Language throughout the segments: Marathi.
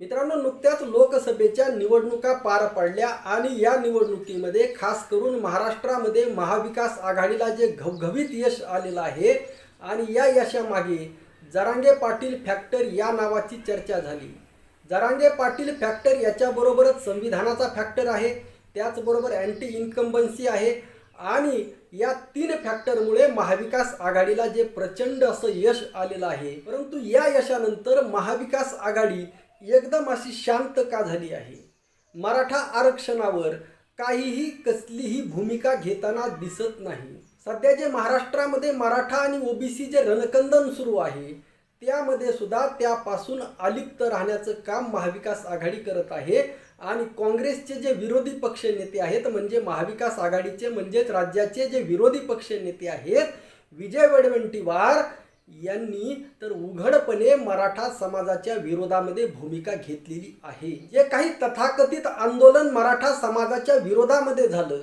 मित्रांनो नुकत्याच लोकसभेच्या निवडणुका पार पडल्या आणि या निवडणुकीमध्ये खास करून महाराष्ट्रामध्ये महाविकास आघाडीला जे घवघवीत यश आलेलं आहे आणि या यशामागे जरांगे पाटील फॅक्टर या नावाची चर्चा झाली. जरांगे पाटील फॅक्टर याच्याबरोबरच संविधानाचा फॅक्टर आहे त्याचबरोबर अँटी इन्कम्बन्सी आहे आणि या तीन फॅक्टरमुळे महाविकास आघाडीला जे प्रचंड असं यश आलेलं आहे. परंतु या यशानंतर महाविकास आघाडी एकदम अशी शांत का झाली आहे? मराठा आरक्षणावर काहीही कसलीही भूमिका घेताना दिसत नाही. सध्या जे महाराष्ट्रामध्ये मराठा आणि ओबीसी जे रणकंदन सुरू आहे त्यामध्ये सुद्धा त्यापासून अलिप्त राहण्याचं काम महाविकास आघाडी करत आहे आणि काँग्रेसचे जे विरोधी पक्ष नेते आहेत म्हणजे महाविकास आघाडीचे म्हणजेच राज्याचे जे विरोधी पक्ष नेते आहेत विजय वडवंटीवार यांनी तर उघडपणे मराठा समाजाच्या विरोधामध्ये भूमिका घेतलेली आहे. जे काही तथाकथित आंदोलन मराठा समाजाच्या विरोधामध्ये झालं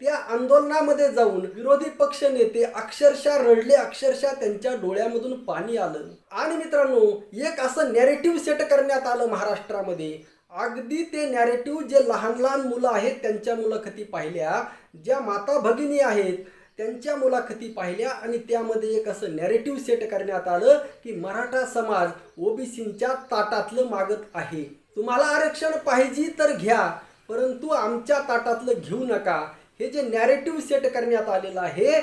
त्या आंदोलनामध्ये जाऊन विरोधी पक्ष नेते अक्षरशः रडले अक्षरशः त्यांच्या डोळ्यामधून पाणी आलं. आणि मित्रांनो एक असं नॅरेटिव्ह सेट करण्यात आलं महाराष्ट्रामध्ये. अगदी ते नॅरेटिव्ह जे लहान लहान मुलं आहेत त्यांच्या मुलाखती पाहिल्या ज्या माता भगिनी आहेत त्यांच्या मुलाखती पाहिल्या आणि त्यामध्ये एक असं नॅरेटिव्ह सेट करण्यात आलं की मराठा समाज ओबीसींच्या ताटातलं मागत आहे. तुम्हाला आरक्षण पाहिजे तर घ्या परंतु आमच्या ताटातलं घेऊ नका. हे जे नॅरेटिव्ह सेट करण्यात आलेलं आहे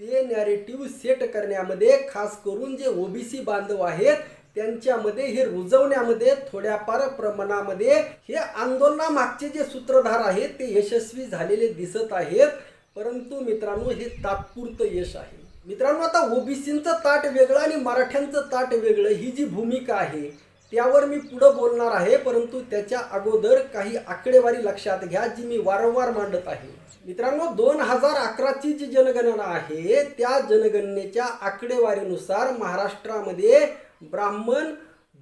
ते नॅरेटिव्ह सेट करण्यामध्ये खास करून जे ओबीसी बांधव आहेत त्यांच्यामध्ये हे रुजवण्यामध्ये थोड्याफार प्रमाणामध्ये हे आंदोलनामागचे जे सूत्रधार आहेत ते यशस्वी झालेले दिसत आहेत. परंतु मित्रांनो हे तात्पुरतं यश आहे. मित्रांनो आता ओबीसींचं ताट वेगळं आणि मराठ्यांचं ताट वेगळं ही जी भूमिका आहे त्यावर मी पुढं बोलणार आहे परंतु त्याच्या अगोदर काही आकडेवारी लक्षात घ्या जी मी वारंवार मांडत आहे. मित्रांनो दोन हजार अकराची जी जनगणना आहे त्या जनगणनेच्या आकडेवारीनुसार महाराष्ट्रामध्ये ब्राह्मण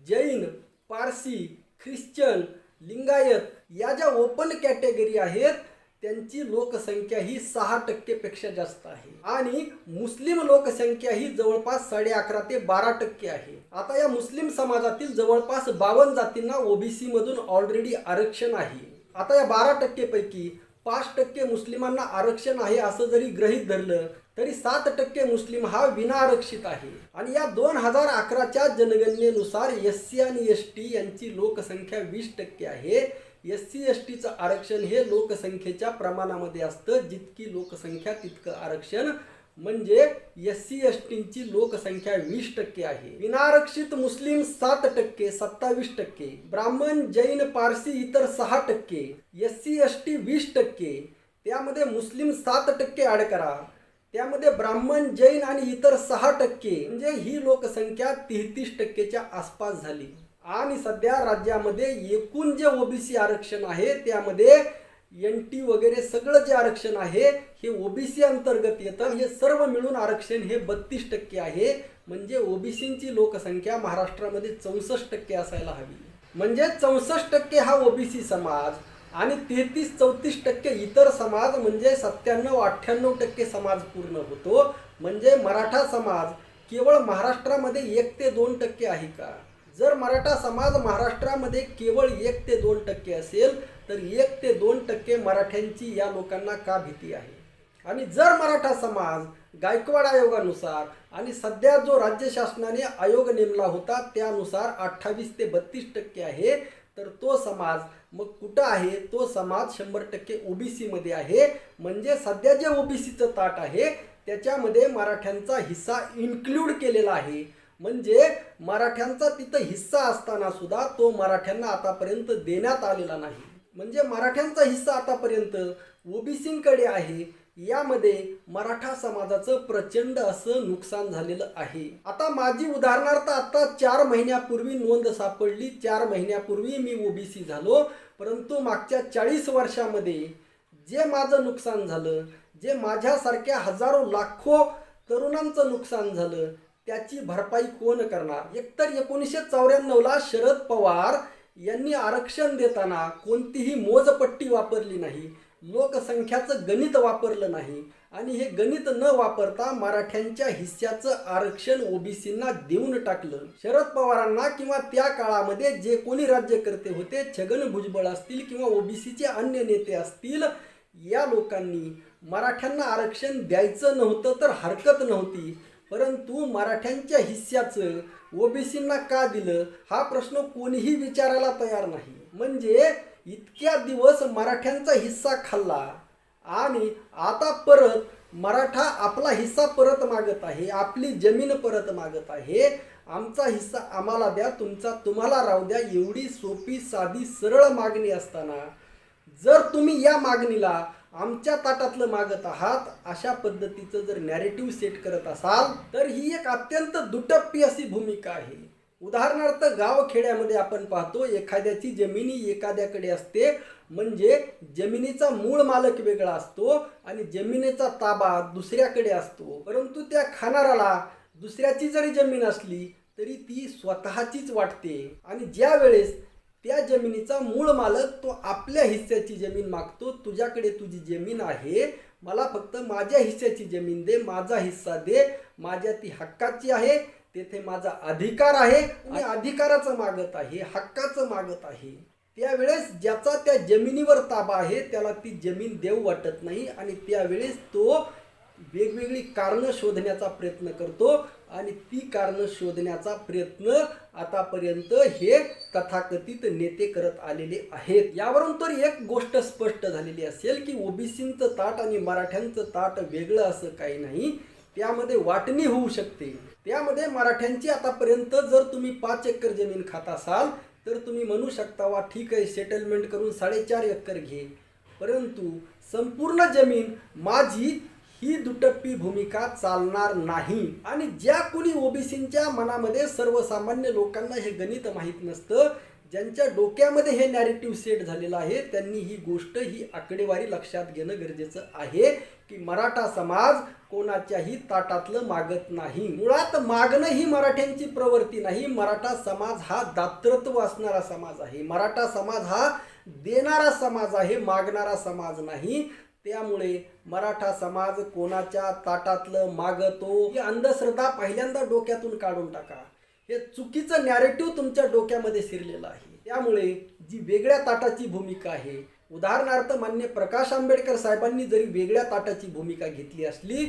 जैन पारसी ख्रिश्चन लिंगायत या ज्या ओपन कॅटेगरी आहेत त्यांची लोकसंख्या ही सहा टक्केपेक्षा जास्त आहे. आणि मुस्लिम लोकसंख्या ही जवळपास साडे अकरा ते बारा टक्के आहे. आता या मुस्लिम समाजातील जवळपास बावन्न जातींना ओबीसी मधून ऑलरेडी आरक्षण आहे. आता या बारा टक्केपैकी पाच टक्के मुस्लिमांना आरक्षण आहे असं जरी गृहीत धरलं तरी सात टक्के मुस्लिम हा विना आरक्षित आहे. आणि या दोन हजार अकराच्या जनगणनेनुसार एस सी आणि एस टी यांची लोकसंख्या वीस टक्के आहे. एस सी एस टीचं आरक्षण हे लोकसंख्येच्या प्रमाणामध्ये असतं. जितकी लोकसंख्या तितकं आरक्षण. म्हणजे एस सी एस टींची लोकसंख्या वीस टक्के आहे. विनारक्षित मुस्लिम सात टक्के सत्तावीस टक्के. ब्राह्मण जैन पारसी इतर सहा टक्के. एस सी एस टी वीस टक्के. त्यामध्ये मुस्लिम सात टक्के ॲड करा. त्यामध्ये ब्राह्मण जैन आणि इतर सहा टक्के म्हणजे ही लोकसंख्या तेहतीस टक्केच्या आसपास झाली. आणि सध्या राज्यामध्ये एकूण जे ओबीसी आरक्षण आहे त्यामध्ये एन टी वगैरे सगळं जे आरक्षण आहे हे ओबीसी अंतर्गत येतं. हे सर्व मिळून आरक्षण हे बत्तीस टक्के आहे. म्हणजे ओबीसींची लोकसंख्या महाराष्ट्रामध्ये चौसष्ट टक्के असायला हवी. म्हणजे चौसष्ट टक्के हा ओबीसी समाज आणि तेहतीस चौतीस टक्के इतर समाज म्हणजे सत्त्याण्णव अठ्ठ्याण्णव टक्के समाज पूर्ण होतो. म्हणजे मराठा समाज केवळ महाराष्ट्रामध्ये एक ते दोन टक्के आहे का? जर मराठा समाज महाराष्ट्रामध्ये केवळ एक ते दोन टक्के असेल तर एक ते दोन टक्के मराठ्यांची या लोकांना का भीती आहे? आणि जर मराठा समाज गायकवाड आयोगानुसार आणि सध्या जो राज्य शासनाने आयोग नेमला होता त्यानुसार अठ्ठावीस ते बत्तीस टक्के आहे तर तो समाज मग कुठं आहे? तो समाज शंभर टक्के ओ बी सीमध्ये आहे. म्हणजे सध्या जे ओबीसीचं ताट आहे त्याच्यामध्ये मराठ्यांचा हिस्सा इन्क्लूड केलेला आहे. म्हणजे मराठ्यांचा तिथं हिस्सा असताना सुद्धा तो मराठ्यांना आतापर्यंत देण्यात आलेला नाही. म्हणजे मराठ्यांचा हिस्सा आतापर्यंत ओबीसींकडे आहे यामध्ये मराठा समाजाचं प्रचंड असं नुकसान झालेलं आहे. आता माझी उदाहरणार्थ आता चार महिन्यापूर्वी नोंद सापडली. चार महिन्यापूर्वी मी ओबीसी झालो. परंतु मागच्या चाळीस वर्षामध्ये जे माझं नुकसान झालं जे माझ्यासारख्या हजारो लाखो तरुणांचं नुकसान झालं त्याची भरपाई कोण करणार? एकतर एकोणीसशे चौऱ्याण्णवला शरद पवार यांनी आरक्षण देताना कोणतीही मोजपट्टी वापरली नाही. लोकसंख्याचं गणित वापरलं नाही आणि हे गणित न वापरता मराठ्यांच्या हिस्स्याचं आरक्षण ओबीसींना देऊन टाकलं. शरद पवारांना किंवा त्या काळामध्ये जे कोणी राज्यकर्ते होते छगन भुजबळ असतील किंवा ओबीसीचे अन्य नेते असतील या लोकांनी मराठ्यांना आरक्षण द्यायचं नव्हतं तर हरकत नव्हती. परंतु मराठ्यांच्या हिस्स्याचं ओबीसींना का दिलं? हा प्रश्न कोणीही विचारायला तयार नाही. म्हणजे इतक्या दिवस मराठ्यांचा हिस्सा खाल्ला आणि आता परत मराठा आपला हिस्सा परत मागत आहे आपली जमीन परत मागत आहे. आमचा हिस्सा आम्हाला द्या तुमचा तुम्हाला राहू द्या. एवढी सोपी साधी सरळ मागणी असताना जर तुम्ही या मागणीला आमच्या ताटातलं मागत आहात अशा पद्धतीचं जर नॅरेटिव्ह सेट करत असाल तर ही एक अत्यंत दुटप्पी अशी भूमिका आहे. उदाहरणार्थ गावखेड्यामध्ये आपण पाहतो एखाद्याची जमिनी एखाद्याकडे असते म्हणजे जमिनीचा मूळ मालक वेगळा असतो आणि जमिनीचा ताबा दुसऱ्याकडे असतो. परंतु त्या खाणाराला दुसऱ्याची जरी जमीन असली तरी ती स्वतःचीच वाटते. आणि ज्या वेळेस त्या जमिनीचा मूळ मालक तो आपल्या हिस्स्याची जमीन मागतो तुझ्याकडे तुझी जमीन आहे मला फक्त माझ्या हिस्स्याची जमीन दे माझा हिस्सा दे माझ्या ती हक्काची आहे तेथे माझा अधिकार आहे आणि अधिकाराचं मागत आहे हक्काचं मागत आहे. त्यावेळेस ज्याचा त्या जमिनीवर ताबा आहे त्याला ती जमीन देऊ वाटत नाही आणि त्यावेळेस तो वेगवेगळी कारणं शोधण्याचा प्रयत्न करतो. आणि ती कारणं शोधण्याचा प्रयत्न आतापर्यंत हे तथाकथित नेते करत आलेले आहेत. यावरून तर एक गोष्ट स्पष्ट झालेली असेल की ओबीसींचं ताट आणि मराठ्यांचं ताट वेगळं असं काही नाही. त्यामध्ये वाटणी होऊ शकते. त्यामध्ये मराठ्यांची आतापर्यंत जर तुम्ही पाच एकर जमीन खात असाल तर तुम्ही म्हणू शकता वा ठीक आहे सेटलमेंट करून साडेचार एकर घे. परंतु संपूर्ण जमीन माझी ही दुटप्पी भूमिका चालणार नाही. आणि ज्या कुणी ओबीसींच्या मनामध्ये सर्वसामान्य लोकांना हे गणित माहीत नसतं ज्यांच्या डोक्यामध्ये हे नॅरेटिव्ह सेट झालेलं आहे त्यांनी ही गोष्ट ही आकडेवारी लक्षात घेणं गरजेचं आहे की मराठा समाज कोणाच्याही ताटातलं मागत नाही. मुळात मागणं ही मराठ्यांची प्रवृत्ती नाही. मराठा समाज हा दातृत्व असणारा समाज आहे. मराठा समाज हा देणारा समाज आहे मागणारा समाज नाही. त्यामुळे मराठा समाज कोणाच्या ताटातलं मागतो ही अंधश्रद्धा पहिल्यांदा डोक्यातून काढून टाका. हे चुकीचं नॅरेटिव्ह तुमच्या डोक्यामध्ये शिरलेलं आहे. त्यामुळे जी वेगळ्या ताटाची भूमिका आहे उदाहरणार्थ मान्य प्रकाश आंबेडकर साहेबांनी जरी वेगळ्या ताटाची भूमिका घेतली असली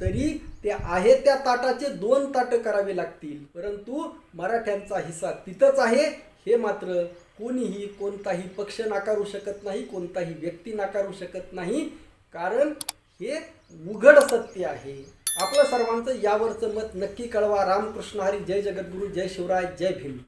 तरी ते आहे त्या ताटाचे दोन ताटं करावे लागतील. परंतु मराठ्यांचा हिस्सा तिथंच आहे हे मात्र कोणीही कोणताही पक्ष नाकारू शकत नाही कोणताही व्यक्ती नाकारू शकत नाही. कारण हे उघड सत्य आहे. आपलं सर्वांचं यावरचं मत नक्की कळवा. रामकृष्ण हरी. जय जगद्गुरू. जय शिवराय. जय भीम.